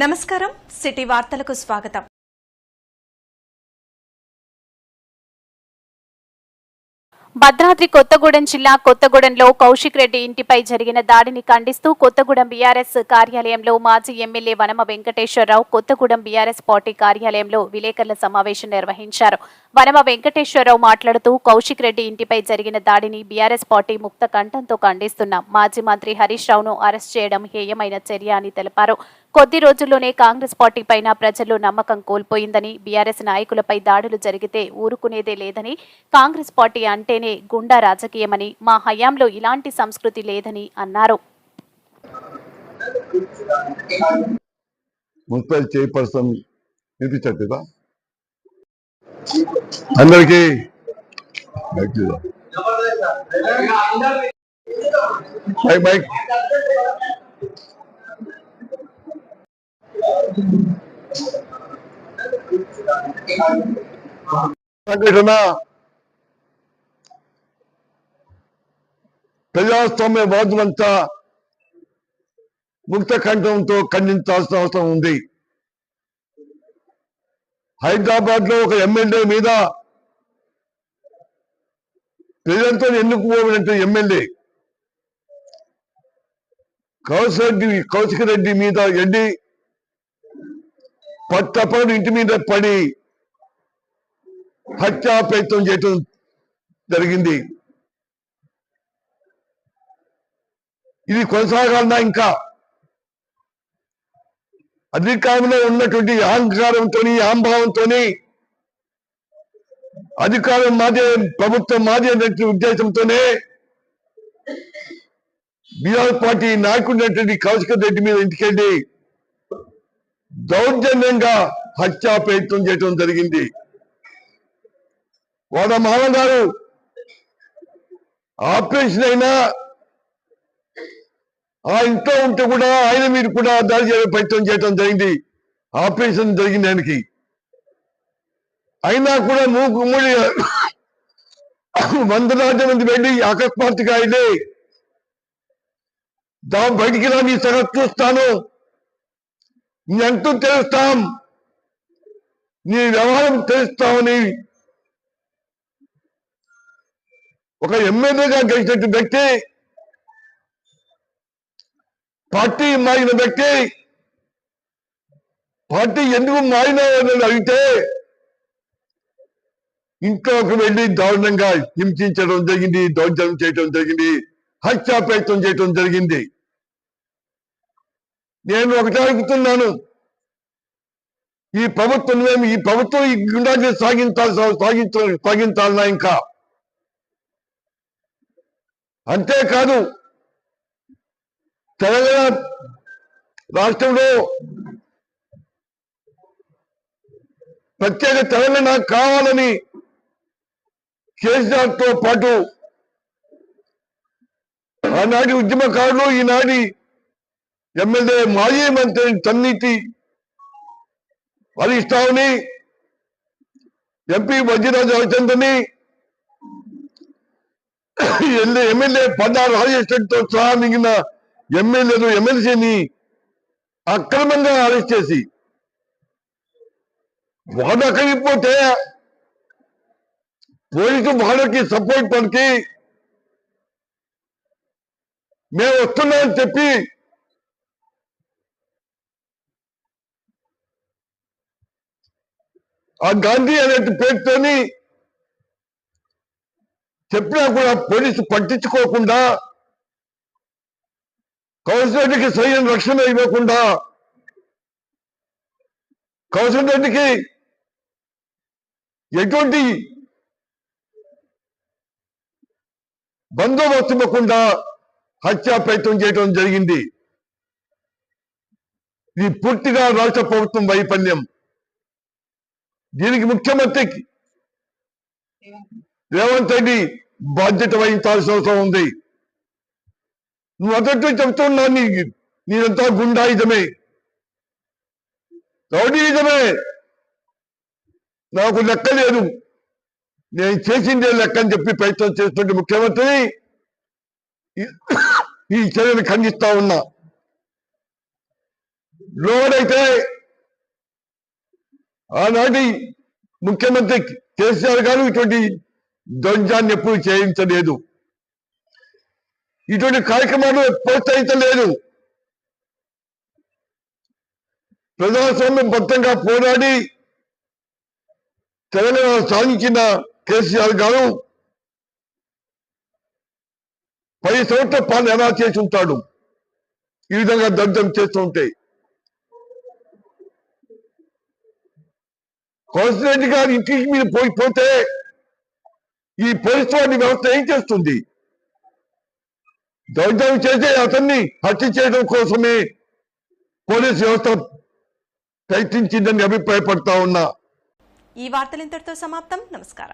నమస్కారం సిటీ వార్తలకు స్వాగతం. భద్రాద్రి కొత్తగూడెం జిల్లా కొత్తగూడెంలో కౌశిక్ రెడ్డి ఇంటిపై జరిగిన దాడిని ఖండిస్తూ కొత్తగూడెం బీఆర్ఎస్ కార్యాలయంలో మాజీ MLA Vanama Venkateswararao Kothagudem BRS party కార్యాలయంలో విలేకరుల సమావేశం నిర్వహించారు. వనమ వెంకటేశ్వరరావు మాట్లాడుతూ కౌశిక్ రెడ్డి ఇంటిపై జరిగిన దాడిని బీఆర్ఎస్ పార్టీ ముక్త కంఠంతో ఖండిస్తున్నాం. మాజీ మంత్రి హరీష్ రావును అరెస్ట్ చేయడం హేయమైన చర్య అని తెలిపారు. కొద్ది రోజుల్లోనే కాంగ్రెస్ పార్టీ పైన ప్రజల్లో నమ్మకం కోల్పోయిందని బీఆర్ఎస్ నాయకులపై దాడులు జరిగితే ఊరుకునేదే లేదని కాంగ్రెస్ పార్టీ అంటేనే గుండా రాజకీయమని మా హయాంలో ఇలాంటి సంస్కృతి లేదని అన్నారు. మున్సిపల్ చైర్పర్సన్ వినిపించట్లేదా అందరికీ మైక్ మైక్. సంఘటన. ప్రజాస్వామ్య వాదులంతా ముక్త కంఠంతో ఖండించాల్సిన అవసరం ఉంది. హైదరాబాద్లో ఒక ఎమ్మెల్యే మీద ప్రజలతో ఎన్నుకోబడినట్టు ఎమ్మెల్యే. కౌశిక్ రెడ్డి కౌశిక్ రెడ్డి మీద ఎడ్డి పట్టపడి ఇంటి మీద పడి హత్యా ప్రయత్నం చేయటం జరిగింది. ఇది కొనసాగాలన్నా ఇంకా అధికారంలో ఉన్నటువంటి అహంకారంతో అహంభావంతో అధికారం మాదే ప్రభుత్వం మాదే అనే ఉద్దేశంతోనే బీఆర్ పార్టీ నాయకుడినటువంటి కౌశిక రెడ్డి మీద ఇంటికెళ్ళి దౌర్జన్యంగా హత్యా ప్రయత్నం చేయటం జరిగింది. వాళ్ళ మామగారు ఆపరేషన్ అయినా ఆ ఇంట్లో ఉంటే కూడా ఆయన మీరు కూడా దాడి చేయడం ప్రయత్నం చేయటం జరిగింది. ఆపరేషన్ జరిగింది ఆయనకి. అయినా కూడా మూకు ముడి వందలాది మంది వెళ్ళి అకస్మాత్తుగా అయితే దా బయటికి రా నీ సగం చూస్తాను. నీ అంటూ తెలుస్తాం. నీ వ్యవహారం తెలుస్తామని ఒక ఎమ్మెల్యేగా గెలిచినట్టు వ్యక్తి పార్టీ మారిన వ్యక్తి పార్టీ ఎందుకు మారినావని అడిగితే ఇంట్లోకి వెళ్ళి దారుణంగా హింసించడం జరిగింది దౌర్జన్యం చేయడం జరిగింది హత్యా ప్రయత్నం చేయడం జరిగింది. నేను ఒకటే అడుగుతున్నాను ఈ ప్రభుత్వం మేము ఈ ప్రభుత్వం ఈ గుండాన్ని సాగించాలి సాగించ సాగించాలన్నా ఇంకా? అంతేకాదు తెలంగాణ రాష్ట్రంలో ప్రత్యేక తెలంగాణ కావాలని కేసీఆర్తో పాటు ఆనాటి ఉద్యమకారులు ఈనాటి ఎమ్మెల్యే మాజీ మంత్రి తన్నిటి హరీష్ రావుని ఎంపీ వజ్రరాజు రవిచంద్రని ఎమ్మెల్యే పద్నాలుగు రాజేశ్వరితో సహా మిగిలిన ఎమ్మెల్యేలు ఎమ్మెల్సీని అక్రమంగా అరెస్ట్ చేసి. వాడు అక్కడికి పోతే పోలీసు వాళ్ళకి సపోర్ట్ పలికి. మేము వస్తున్నామని చెప్పి ఆ గాంధీ అనే పేరుతోని చెప్పినా కూడా పోలీసు పట్టించుకోకుండా కౌన్సిలర్కి సరైన రక్షణ ఇవ్వకుండా కౌన్సిలర్కి ఎటువంటి బందోబస్తు ఇవ్వకుండా హత్యా ప్రయత్నం చేయడం జరిగింది. ఇది పూర్తిగా రాష్ట్ర ప్రభుత్వం వైఫల్యం. దీనికి ముఖ్యమంత్రి రేవంత్ రెడ్డి బాధ్యత వహించాల్సిన అవసరం ఉంది. నువ్వు అదట్టు చెప్తున్నా నీ నీదంతా గుండాయుధమే రౌడీయుధమే నాకు లెక్క లేదు. నేను చేసిందే లెక్క అని చెప్పి ప్రయత్నం చేస్తుంటే ముఖ్యమంత్రి ఈ- ఈ చర్యను ఖండిస్తా ఉన్నా. లోడైతే ఆనాటి ముఖ్యమంత్రి కేసీఆర్ గారు ఇటువంటి ద్వంద్వాన్ని ఎప్పుడు చేయించలేదు. ఇటువంటి కార్యక్రమాలు ప్రోత్సహించలేదు. ప్రజాస్వామ్యం బద్దంగా పోరాడి తెలంగాణ సాధించిన కేసీఆర్ గారు పది సంవత్సరాల పాలన ఎలా చేసి ఉంటాడు? ఈ విధంగా దగ్ధం చేస్తుంటే రెడ్డి గారి ఇంటికి మీరు పోయి పోతే ఈ పోలీసు వారి వ్యవస్థ ఏం చేస్తుంది? దౌర్జన్యం చేసే అతన్ని హత్య చేయడం కోసమే పోలీస్ వ్యవస్థ ప్రయత్నించిందని అభిప్రాయపడతా ఉన్నా. ఈ వార్తలు ఇంతటితో సమాప్తం. నమస్కారం.